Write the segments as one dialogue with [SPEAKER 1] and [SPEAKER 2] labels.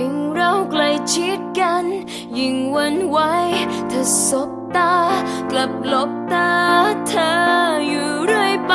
[SPEAKER 1] ยิ่งเราใกล้ชิดกัน ยิ่งวันไหวเธอสบตา กลับหลบตาเธออยู่เรื่อยไป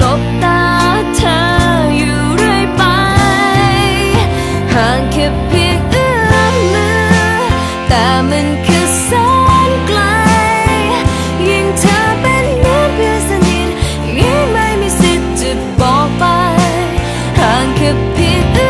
[SPEAKER 1] ลบตาเธออยู่เรไป ห่างแค่เพียงเอื้อมมือ แต่มันคือแสนไกล ยิ่งเธอเป็นเหมือนเพื่อนสนิทยิ่งไม่มีสิทธิ์จะบอกไป ห่างแค่เพียง